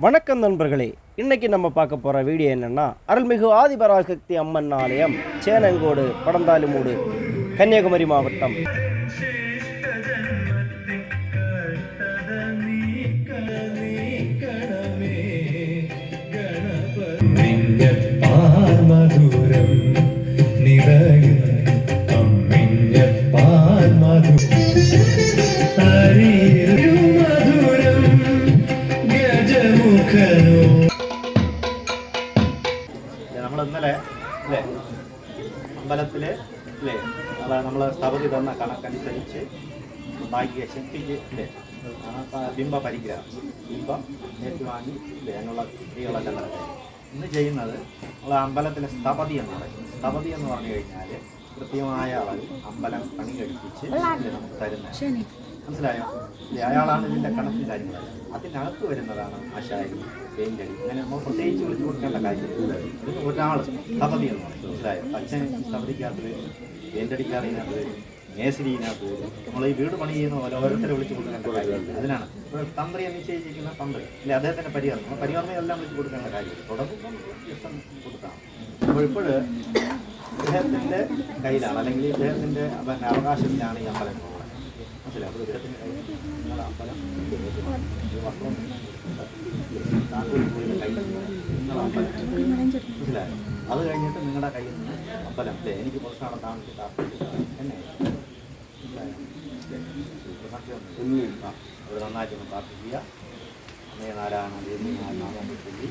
வணக்கம் நண்பர்களே இன்றைக்கி நம்ம பார்க்க போகிற வீடியோ என்னென்னா அருள்மிகு ஆதிபராசக்தி அம்மன் ஆலயம் சேனங்கோடு படந்தாலுமூடு கன்னியாகுமரி மாவட்டம். സ്ഥപതി തന്ന കണക്കനുസരിച്ച് ഉണ്ടാക്കിയ ശക്തിക്ക് പ- ബിംബ പരിഗ്രഹം ബിംബം ഏറ്റുവാങ്ങി ഇല്ലേ? അതിനുള്ള ക്രിയകളെല്ലാം നടക്കും. ഇന്ന് ചെയ്യുന്നത് നമ്മൾ അമ്പലത്തിലെ സ്തപതി എന്ന് പറയും. സ്ഥപതി എന്ന് പറഞ്ഞു കഴിഞ്ഞാൽ കൃത്യമായ അളവിൽ അമ്പലം പണി കഴിപ്പിച്ച് നമുക്ക് തരുന്നത്? മനസ്സിലായോ? അയാളാണ് ഇതിന്റെ കണക്ക് കാര്യങ്ങൾ അതിനകത്ത് വരുന്നതാണ് ആശാരി പെയിന്റടി അങ്ങനെ നമ്മൾ പ്രത്യേകിച്ച് വിളിച്ചു കൊടുക്കേണ്ട കാര്യമില്ല. ഇത് ഒരാൾ സ്ഥപതി എന്ന് പറയും. മനസ്സിലായോ? അച്ഛൻ സ്ഥപതിക്കകത്ത് വരും പെയിന്റടിക്കാറിനകത്ത് വരും നമ്മൾ ഈ വീട് പണി ചെയ്യുന്ന പോലെ ഓരോരുത്തരെ വിളിച്ചു കൊടുക്കേണ്ട കാര്യമില്ല. അതിനാണ്. ഇപ്പോൾ തന്ത്രി നിശ്ചയിച്ചിരിക്കുന്ന തന്ത്രി. അല്ലെ? അദ്ദേഹത്തിന്റെ പരികർമ്മം. എല്ലാം വിളിച്ചു കൊടുക്കേണ്ട കാര്യമില്ല. തുടങ്ങുമ്പോൾ ഇഷ്ടം കൊടുക്കാം. അപ്പോൾ ഇപ്പോഴ് ഇദ്ദേഹത്തിന്റെ കയ്യിലാണ്. അല്ലെങ്കിൽ ഇദ്ദേഹത്തിന്റെ അവകാശത്തിലാണ് ഈ അമ്പലം. അത് കഴിഞ്ഞിട്ട് നിങ്ങളുടെ കയ്യിൽ നിന്ന് അമ്പലം അല്ലേ എനിക്ക് പ്രശ്നം താല്പര്യം എന്നെ. അവിടെ നന്നായിട്ടൊന്ന് പ്രാർത്ഥിക്കുക. അമ്മയെ നാരായണ ദേവി നാമം ചൊല്ലി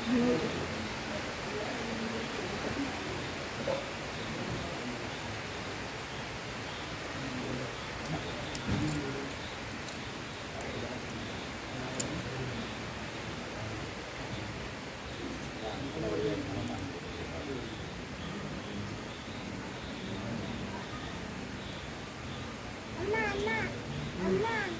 Thank ബാക്കിയുള്ളവർ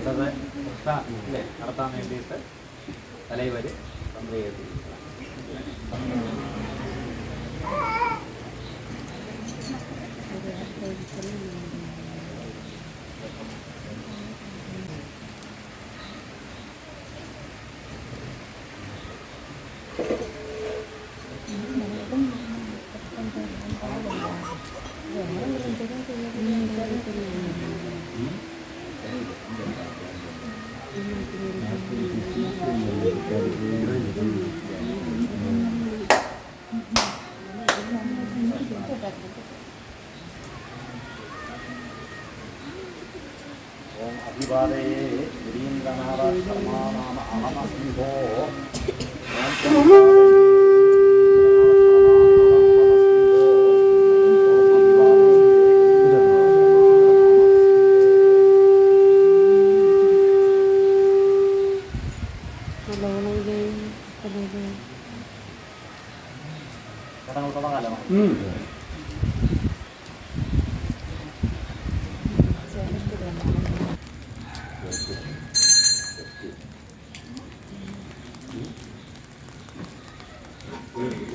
സെൻസസ് അല്ലേ നടത്താൻ വേണ്ടിയിട്ട് തലൈവർ തന്ത്രി ചെയ്തിരിക്കുകയാണ് अभिवादये वीरीन्द्रनाथ शर्मा नाम अहमस्मि भो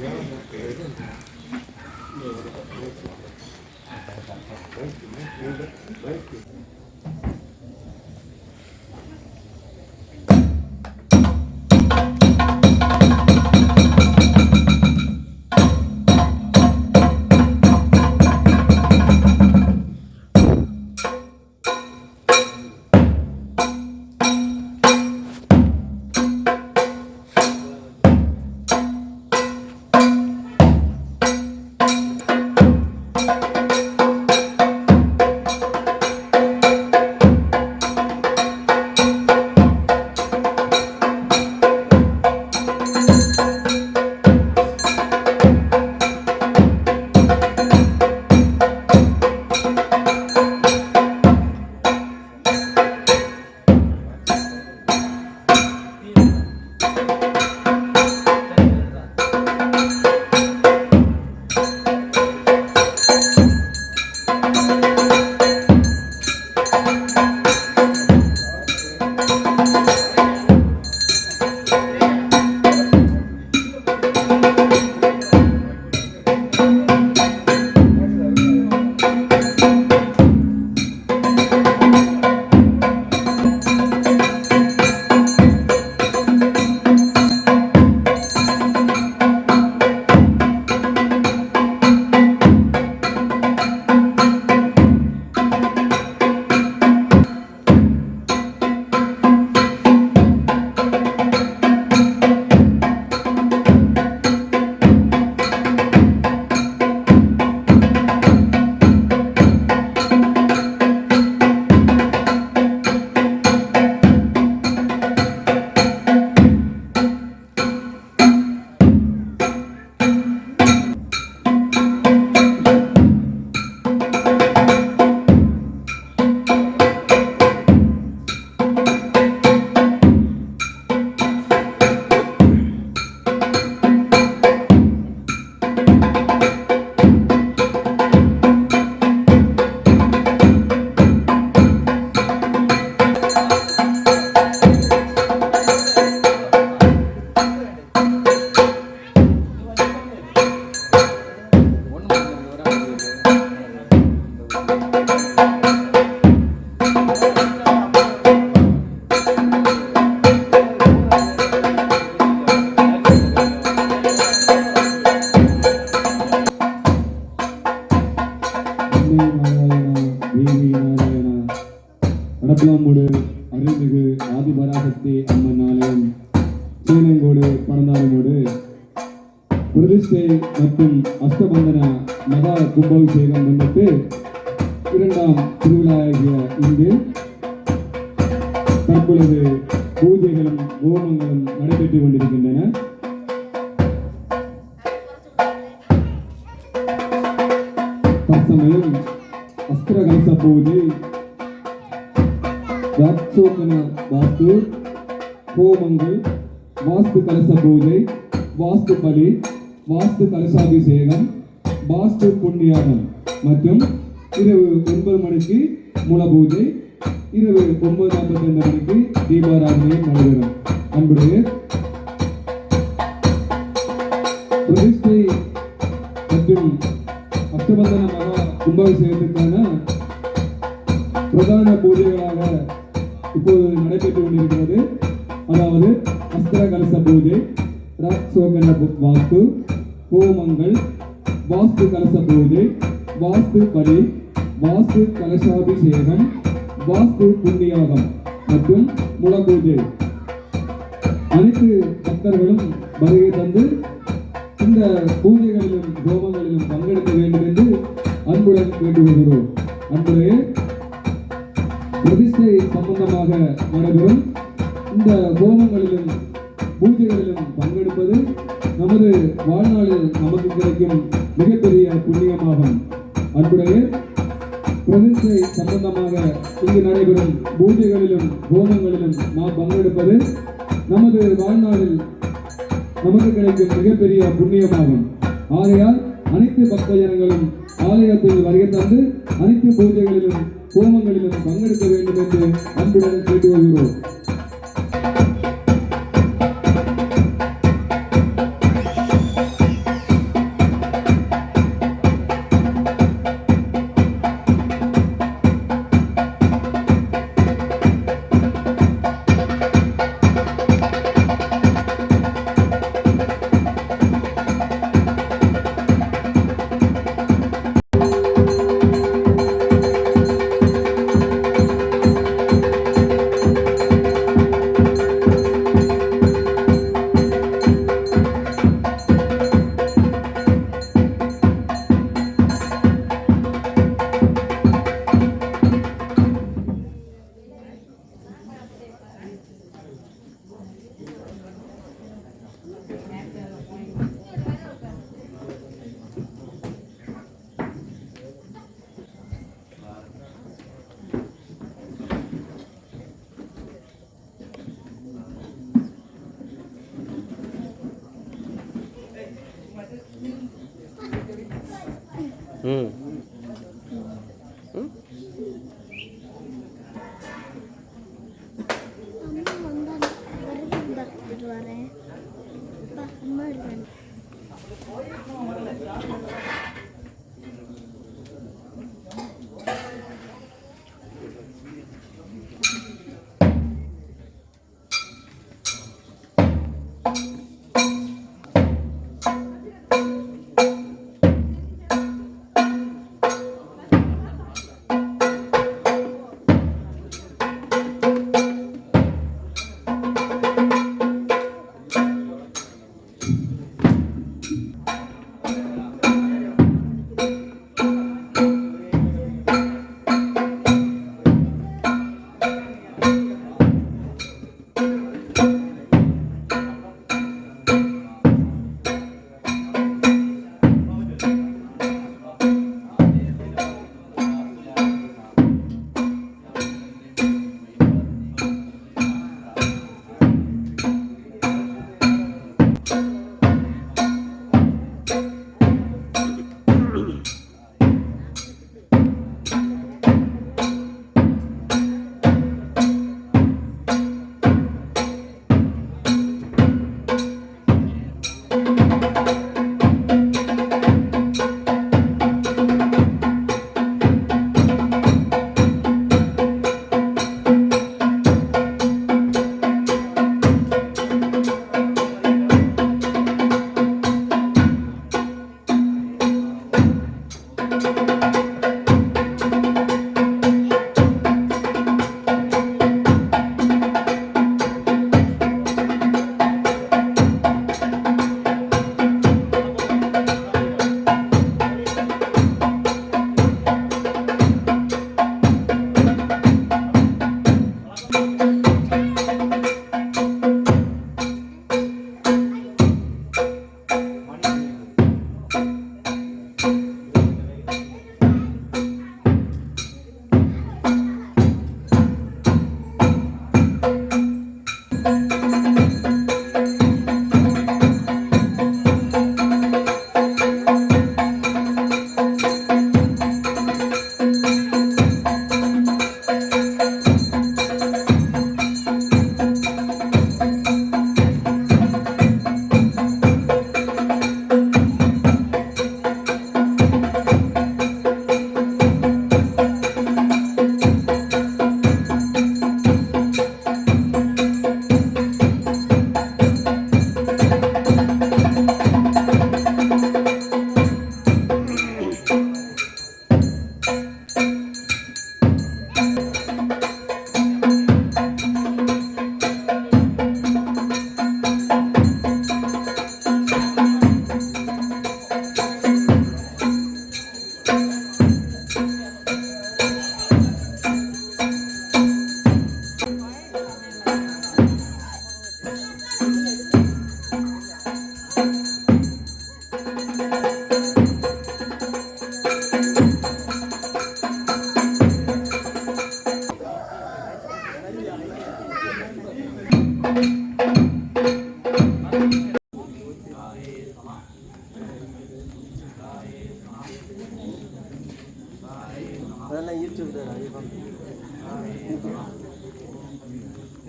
Thank you. மகா கும்பாபிஷேகம் வந்துட்டு இரண்டாம் திருவிழாவாகிய இங்கு தற்பொழுது பூஜைகளும் ஹோமங்களும் நடைபெற்றுக் கொண்டிருக்கின்றன. தற்சமயம் அஸ்திர கலச பூஜை வாஸ்து ஹோமங்கள் வாஸ்து கலச பூஜை வாஸ்து பலி வாஸ்து கலசாபிஷேகம் வாஸ்து புண்ணியாகம் மற்றும் இரவு ஒன்பது மணிக்கு மூல பூஜை இரவு ஒன்பது நாற்பத்தைந்து மணிக்கு தீபாராதனை நடைபெறும். அன்புடைய பிரதிஷ்டை மற்றும் அஷ்டபந்தன மகா கும்பாபிஷேகத்திற்கான பிரதான பூஜைகளாக இப்போது நடைபெற்று கொண்டிருக்கிறது. அதாவது அஸ்திர கலச பூஜை ராட்சோகன வாக்கு கோமங்கள் வாஸ்து கலச பூஜை வாஸ்து பலி வாஸ்து கலசாபிஷேகம் வாஸ்து புண்ணியாகம் மற்றும் முல பூஜை அனைத்து பக்தர்களும் வருகை தந்து இந்த பூஜைகளிலும் ஹோமங்களிலும் பங்கெடுக்க வேண்டும் என்று அன்புடன் கேட்டுக்கொள்கிறோம் அன்புடைய பிரதிஷ்டை சம்பந்தமாக நடைபெறும் இந்த ஹோமங்களிலும் பூஜைகளிலும் பங்கெடுப்பது நமது வாழ்நாளில் நமக்கு கிடைக்கும் மிகப்பெரிய புண்ணியமாகும். அன்புடைய பிரதிஷ்டை சம்பந்தமாக இங்கு நடைபெறும் பூஜைகளிலும் ஹோமங்களிலும் நாம் பங்கெடுப்பது நமது வாழ்நாளில் நமக்கு கிடைக்கும் மிகப்பெரிய புண்ணியமாகும். ஆகையால் அனைத்து பக்த ஜனங்களும் ஆலயத்தில் வருகை தந்து அனைத்து பூஜைகளிலும் ஹோமங்களிலும் பங்கெடுக்க வேண்டும் என்று அன்புடன் கேட்டு வருகிறோம் hermano.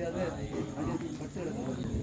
ಅದೇ ಅದೇ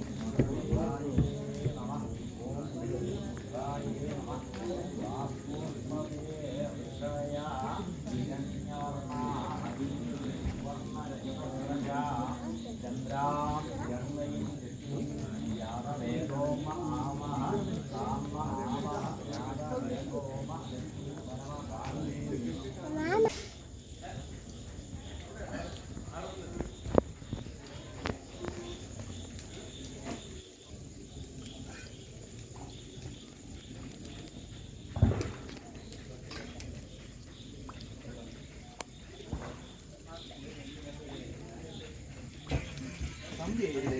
ieri